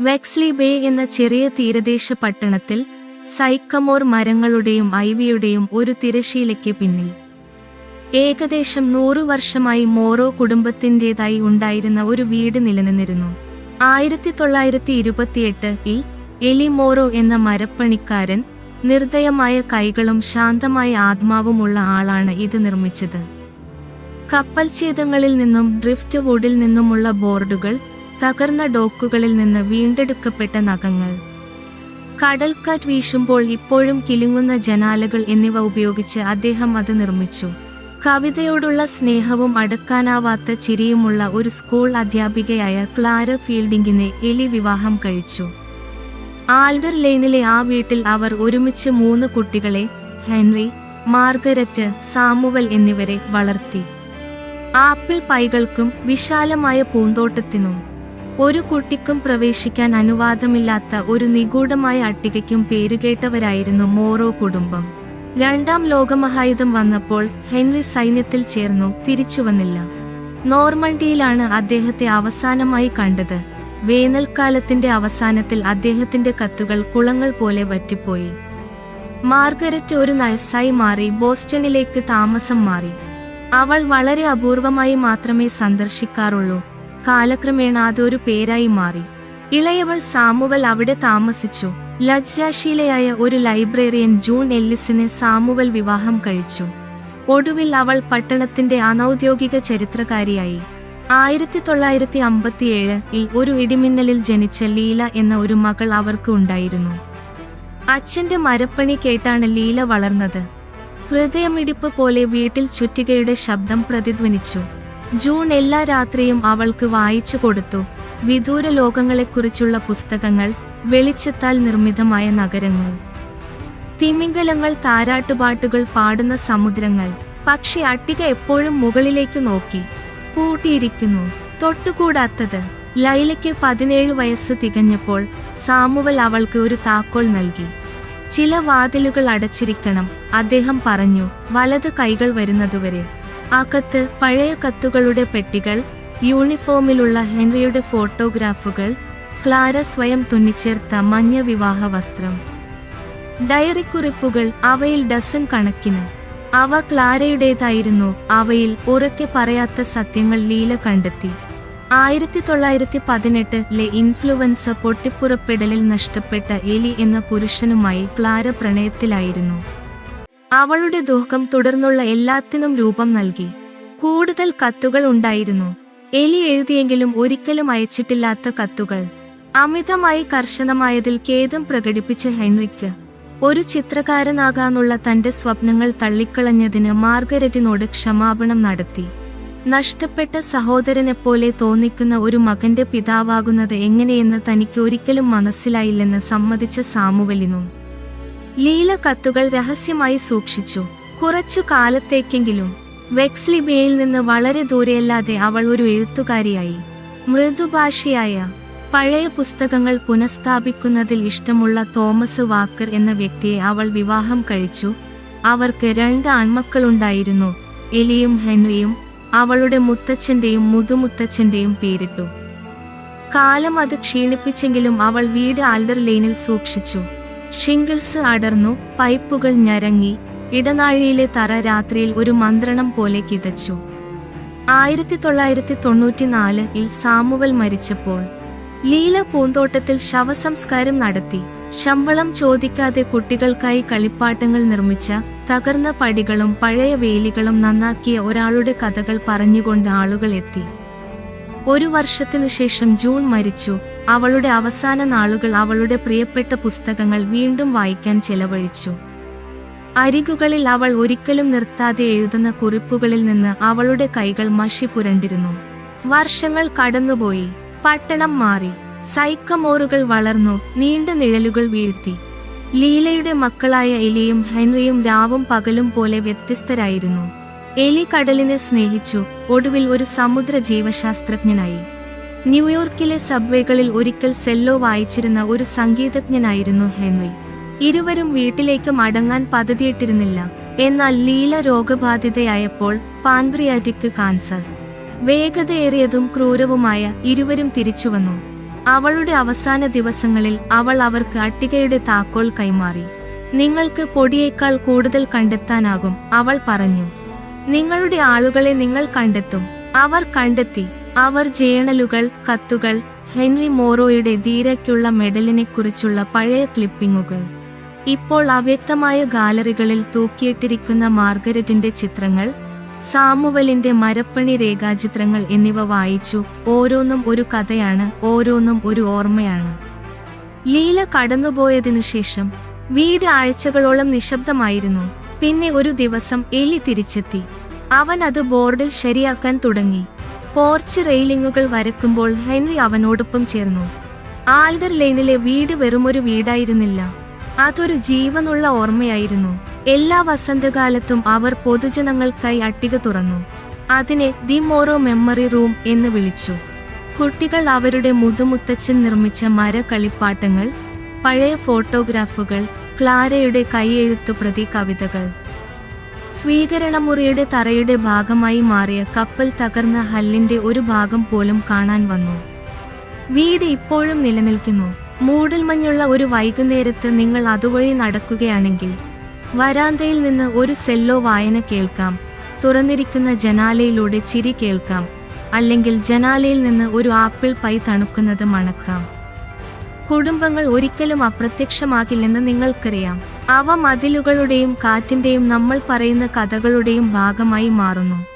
വെക്സ്ലി bay എന്ന ചെറിയ തീരദേശ പട്ടണത്തിൽ സൈക്കമോർ മരങ്ങളുടെയും ഐവിയുടെയും ഒരു തിരശീലയ്ക്ക് പിന്നിൽ. ഏകദേശം നൂറു വർഷമായി മോറോ കുടുംബത്തിന്റെതായി ഉണ്ടായിരുന്ന ഒരു വീട് നിലനിന്നിരുന്നു. ആയിരത്തി തൊള്ളായിരത്തി ഇരുപത്തിയെട്ട് ഇൽ എലി മോറോ എന്ന മരപ്പണിക്കാരൻ നിർദ്ദയമായ കൈകളും ശാന്തമായ ആത്മാവുമുള്ള ആളാണ് ഇത് നിർമ്മിച്ചത്. കപ്പൽ ഛേദങ്ങളിൽ നിന്നും ഡ്രിഫ്റ്റ് വുഡിൽ നിന്നുമുള്ള ബോർഡുകൾ തകർന്ന ഡോക്കുകളിൽ നിന്ന് വീണ്ടെടുക്കപ്പെട്ട നഖങ്ങൾ. കടൽക്കാറ്റ് വീശുമ്പോൾ ഇപ്പോഴും കിലുങ്ങുന്ന ജനാലകൾ എന്നിവ ഉപയോഗിച്ച് അദ്ദേഹം അത് നിർമ്മിച്ചു. കവിതയോടുള്ള സ്നേഹവും അടക്കാനാവാത്ത ചിരിയുമുള്ള ഒരു സ്കൂൾ അധ്യാപികയായ ക്ലാര ഫീൽഡിംഗിനെ എലി വിവാഹം കഴിച്ചു. ആൽഡർ ലെയ്നിലെ ആ വീട്ടിൽ അവർ ഒരുമിച്ച് മൂന്ന് കുട്ടികളെ ഹെൻറി മാർഗരറ്റ് സാമുവൽ എന്നിവരെ വളർത്തി. ആപ്പിൾ പൈകൾക്കും വിശാലമായ പൂന്തോട്ടത്തിനും ഒരു കുട്ടിക്കും പ്രവേശിക്കാൻ അനുവാദമില്ലാത്ത ഒരു നിഗൂഢമായ അട്ടികയ്ക്കും പേരുകേട്ടവരായിരുന്നു മോറോ കുടുംബം. രണ്ടാം ലോകമഹായുധം വന്നപ്പോൾ ഹെൻറി സൈന്യത്തിൽ ചേർന്നു തിരിച്ചു വന്നില്ല. നോർമണ്ടിയിലാണ് അദ്ദേഹത്തെ അവസാനമായി കണ്ടത്. വേനൽക്കാലത്തിന്റെ അവസാനത്തിൽ അദ്ദേഹത്തിന്റെ കത്തുകൾ കുളങ്ങൾ പോലെ വറ്റിപ്പോയി. മാർഗരറ്റ് ഒരു നഴ്സായി മാറി ബോസ്റ്റണിലേക്ക് താമസം മാറി. അവൾ വളരെ അപൂർവമായി മാത്രമേ സന്ദർശിക്കാറുള്ളൂ. കാലക്രമേണ അതൊരു പേരായി മാറി. ഇളയവൾ സാമുവൽ അവിടെ താമസിച്ചു. ലജ്ജാശീലയായ ഒരു ലൈബ്രറിയൻ ജൂൺ എല്ലിസിനെ സാമുവൽ വിവാഹം കഴിച്ചു. ഒടുവിൽ അവൾ പട്ടണത്തിന്റെ അനൌദ്യോഗിക ചരിത്രകാരിയായി. ആയിരത്തി തൊള്ളായിരത്തി അമ്പത്തിയേഴ് ഇൽ ഒരു ഇടിമിന്നലിൽ ജനിച്ച ലീല എന്ന ഒരു മകൾ അവർക്ക് ഉണ്ടായിരുന്നു. അച്ഛന്റെ മരപ്പണി കേട്ടാണ് ലീല വളർന്നത്. ഹൃദയമിടിപ്പ് പോലെ വീട്ടിൽ ചുറ്റികയുടെ ശബ്ദം പ്രതിധ്വനിച്ചു. ജൂൺ എല്ലാ രാത്രിയും അവൾക്ക് വായിച്ചു കൊടുത്തു. വിദൂര ലോകങ്ങളെക്കുറിച്ചുള്ള പുസ്തകങ്ങൾ വെളിച്ചത്താൽ നിർമ്മിതമായ നഗരങ്ങൾ. തിമിംഗലങ്ങൾ താരാട്ടുപാട്ടുകൾ പാടുന്ന സമുദ്രങ്ങൾ. പക്ഷെ അട്ടിക എപ്പോഴും മുകളിലേക്ക് നോക്കി. പൂട്ടിയിരിക്കുന്നു. തൊട്ടുകൂടാത്തത്. ലൈലയ്ക്ക് പതിനേഴ് വയസ്സ് തികഞ്ഞപ്പോൾ സാമുവൽ അവൾക്ക് ഒരു താക്കോൽ നൽകി. ചില വാതിലുകൾ അടച്ചിരിക്കണം അദ്ദേഹം പറഞ്ഞു. വലത് കൈകൾ വരുന്നതുവരെ. അകത്ത് പഴയ കത്തുകളുടെ പെട്ടികൾ യൂണിഫോമിലുള്ള ഹെൻറിയുടെ ഫോട്ടോഗ്രാഫുകൾ ക്ലാര സ്വയം തുന്നിച്ചേർത്ത മഞ്ഞ വിവാഹ വസ്ത്രം. ഡയറിക്കുറിപ്പുകൾ അവയിൽ ഡസൻ കണക്കിന്. അവ ക്ലാരയുടേതായിരുന്നു അവയിൽ ഉറക്കെ പറയാത്ത സത്യങ്ങൾ ലീല കണ്ടെത്തി. ആയിരത്തി തൊള്ളായിരത്തി പതിനെട്ടിലെ ഇൻഫ്ലുവൻസ പൊട്ടിപ്പുറപ്പെടലിൽ നഷ്ടപ്പെട്ട എലി എന്ന പുരുഷനുമായി ക്ലാര പ്രണയത്തിലായിരുന്നു. അവളുടെ ദുഃഖം തുടർന്നുള്ള എല്ലാത്തിനും രൂപം നൽകി. കൂടുതൽ കത്തുകൾ ഉണ്ടായിരുന്നു. എലി എഴുതിയെങ്കിലും ഒരിക്കലും അയച്ചിട്ടില്ലാത്ത കത്തുകൾ. അമിതമായി കർശനമായതിൽ ഖേദം പ്രകടിപ്പിച്ച ഹെൻറിക്ക് ഒരു ചിത്രകാരനാകാനുള്ള തന്റെ സ്വപ്നങ്ങൾ തള്ളിക്കളഞ്ഞതിന് മാർഗരറ്റിനോട് ക്ഷമാപണം നടത്തി. നഷ്ടപ്പെട്ട സഹോദരനെപ്പോലെ തോന്നിക്കുന്ന ഒരു മകന്റെ പിതാവാകുന്നത് എങ്ങനെയെന്ന് തനിക്ക് ഒരിക്കലും മനസ്സിലായില്ലെന്ന് സമ്മതിച്ച സാമുവലിനും. ലീല കത്തുകൾ രഹസ്യമായി സൂക്ഷിച്ചു. കുറച്ചു കാലത്തേക്കെങ്കിലും വെക്സ്ലി ബേയിൽ നിന്ന് വളരെ ദൂരെയല്ലാതെ അവൾ ഒരു എഴുത്തുകാരിയായി. മൃദുഭാഷയായ പഴയ പുസ്തകങ്ങൾ പുനഃസ്ഥാപിക്കുന്നതിൽ ഇഷ്ടമുള്ള തോമസ് വാക്കർ എന്ന വ്യക്തിയെ അവൾ വിവാഹം കഴിച്ചു. അവർക്ക് രണ്ട് ആൺമക്കളുണ്ടായിരുന്നു എലിയും ഹെൻറിയും. അവളുടെ മുത്തച്ഛന്റെയും മുതുമുത്തച്ഛന്റെയും പേരിട്ടു. കാലം അത് ക്ഷീണിപ്പിച്ചെങ്കിലും അവൾ വീട് ആൽഡർ ലെയിനിൽ സൂക്ഷിച്ചു. ഷിംഗിൾസ് അടർന്നു പൈപ്പുകൾ ഞരങ്ങി ഇടനാഴിയിലെ തറ രാത്രിയിൽ ഒരു മന്ത്രണം പോലെ കിതച്ചു. ആയിരത്തി തൊള്ളായിരത്തി തൊണ്ണൂറ്റിനാലിൽ സാമുവൽ മരിച്ചപ്പോൾ ലീല പൂന്തോട്ടത്തിൽ ശവസംസ്കാരം നടത്തി. ശമ്പളം ചോദിക്കാതെ കുട്ടികൾക്കായി കളിപ്പാട്ടങ്ങൾ നിർമ്മിച്ച തകർന്ന പടികളും പഴയ വേലികളും നന്നാക്കിയ ഒരാളുടെ കഥകൾ പറഞ്ഞുകൊണ്ട് ആളുകൾ എത്തി. ഒരു വർഷത്തിനു ശേഷം ജൂൺ മരിച്ചു. അവളുടെ അവസാന നാളുകൾ അവളുടെ പ്രിയപ്പെട്ട പുസ്തകങ്ങൾ വീണ്ടും വായിക്കാൻ ചെലവഴിച്ചു. അരികുകളിൽ അവൾ ഒരിക്കലും നിർത്താതെ എഴുതുന്ന കുറിപ്പുകളിൽ നിന്ന് അവളുടെ കൈകൾ മഷി പുരണ്ടിരുന്നു. വർഷങ്ങൾ കടന്നുപോയി. പട്ടണം മാറി. സൈക്കമോറുകൾ വളർന്നു. നീണ്ട നിഴലുകൾ വീഴ്ത്തി. ലീലയുടെ മക്കളായ എലിയും ഹെൻറിയും രാവും പകലും പോലെ വ്യത്യസ്തരായിരുന്നു. എലി കടലിനെ സ്നേഹിച്ചു. ഒടുവിൽ ഒരു സമുദ്ര ജീവശാസ്ത്രജ്ഞനായി ന്യൂയോർക്കിലെ സബ്വേകളിൽ ഒരിക്കൽ സെല്ലോ വായിച്ചിരുന്ന ഒരു സംഗീതജ്ഞനായിരുന്നു ഹെൻറി. ഇരുവരും വീട്ടിലേക്ക് മടങ്ങാൻ പദ്ധതിയിട്ടിരുന്നില്ല. എന്നാൽ ലീല രോഗബാധിതയായപ്പോൾ പാൻക്രിയാറ്റിക് കാൻസർ. വേഗതയേറിയതും ക്രൂരവുമായ ഇരുവരും തിരിച്ചുവന്നു അവളുടെ അവസാന ദിവസങ്ങളിൽ അവൾ അവർക്ക് അട്ടികയുടെ താക്കോൽ കൈമാറി. നിങ്ങൾക്ക് പൊടിയേക്കാൾ കൂടുതൽ കണ്ടെത്താനാകും അവൾ പറഞ്ഞു. നിങ്ങളുടെ ആളുകളെ നിങ്ങൾ കണ്ടെത്തും. അവർ കണ്ടെത്തി. അവർ ജേണലുകൾ കത്തുകൾ ഹെൻറി മോറോയുടെ ധീരയ്ക്കുള്ള മെഡലിനെക്കുറിച്ചുള്ള പഴയ ക്ലിപ്പിംഗുകൾ. ഇപ്പോൾ അവ്യക്തമായ ഗാലറികളിൽ തൂക്കിയിട്ടിരിക്കുന്ന മാർഗരറ്റിന്റെ ചിത്രങ്ങൾ സാമുവലിന്റെ മരപ്പണി രേഖാചിത്രങ്ങൾ എന്നിവ വായിച്ചു. ഓരോന്നും ഒരു കഥയാണ് ഓരോന്നും ഒരു ഓർമ്മയാണ്. ലീല കടന്നുപോയതിനു ശേഷം വീട് ആഴ്ചകളോളം നിശബ്ദമായിരുന്നു. പിന്നെ ഒരു ദിവസം എലി തിരിച്ചെത്തി. അവൻ അത് ബോർഡിൽ ശരിയാക്കാൻ തുടങ്ങി. പോർച്ച് റെയിലിങ്ങുകൾ വരക്കുമ്പോൾ ഹെൻറി അവനോടൊപ്പം ചേർന്നു. ആൽഡർ ലെയ്നിലെ വീട് വെറുമൊരു വീടായിരുന്നില്ല. അതൊരു ജീവനുള്ള ഓർമ്മയായിരുന്നു. എല്ലാ വസന്തകാലത്തും അവർ പൊതുജനങ്ങൾക്കായി അട്ടിക തുറന്നു. അതിനെ ദി മോറോ മെമ്മറി റൂം എന്ന് വിളിച്ചു. കുട്ടികൾ അവരുടെ മുതുമുത്തച്ഛൻ നിർമ്മിച്ച മര കളിപ്പാട്ടങ്ങൾ പഴയ ഫോട്ടോഗ്രാഫുകൾ ക്ലാരയുടെ കൈയെഴുത്തു പ്രതി കവിതകൾ. സ്വീകരണമുറിയുടെ തറയുടെ ഭാഗമായി മാറിയ കപ്പൽ തകർന്ന ഹല്ലിന്റെ ഒരു ഭാഗം പോലും കാണാൻ വന്നു. വീട് ഇപ്പോഴും നിലനിൽക്കുന്നു. മൂടൽമഞ്ഞുള്ള ഒരു വൈകുന്നേരത്ത് നിങ്ങൾ അതുവഴി നടക്കുകയാണെങ്കിൽ വരാന്തയിൽ നിന്ന് ഒരു സെല്ലോ വായന കേൾക്കാം. തുറന്നിരിക്കുന്ന ജനാലയിലൂടെ ചിരി കേൾക്കാം. അല്ലെങ്കിൽ ജനാലയിൽ നിന്ന് ഒരു ആപ്പിൾ പൈ തണുക്കുന്നത് മണക്കാം. കുടുംബങ്ങൾ ഒരിക്കലും അപ്രത്യക്ഷമാകില്ലെന്ന് നിങ്ങൾക്കറിയാം. അവ മതിലുകളുടെയും കാറ്റിന്റെയും നമ്മൾ പറയുന്ന കഥകളുടെയും ഭാഗമായി മാറുന്നു.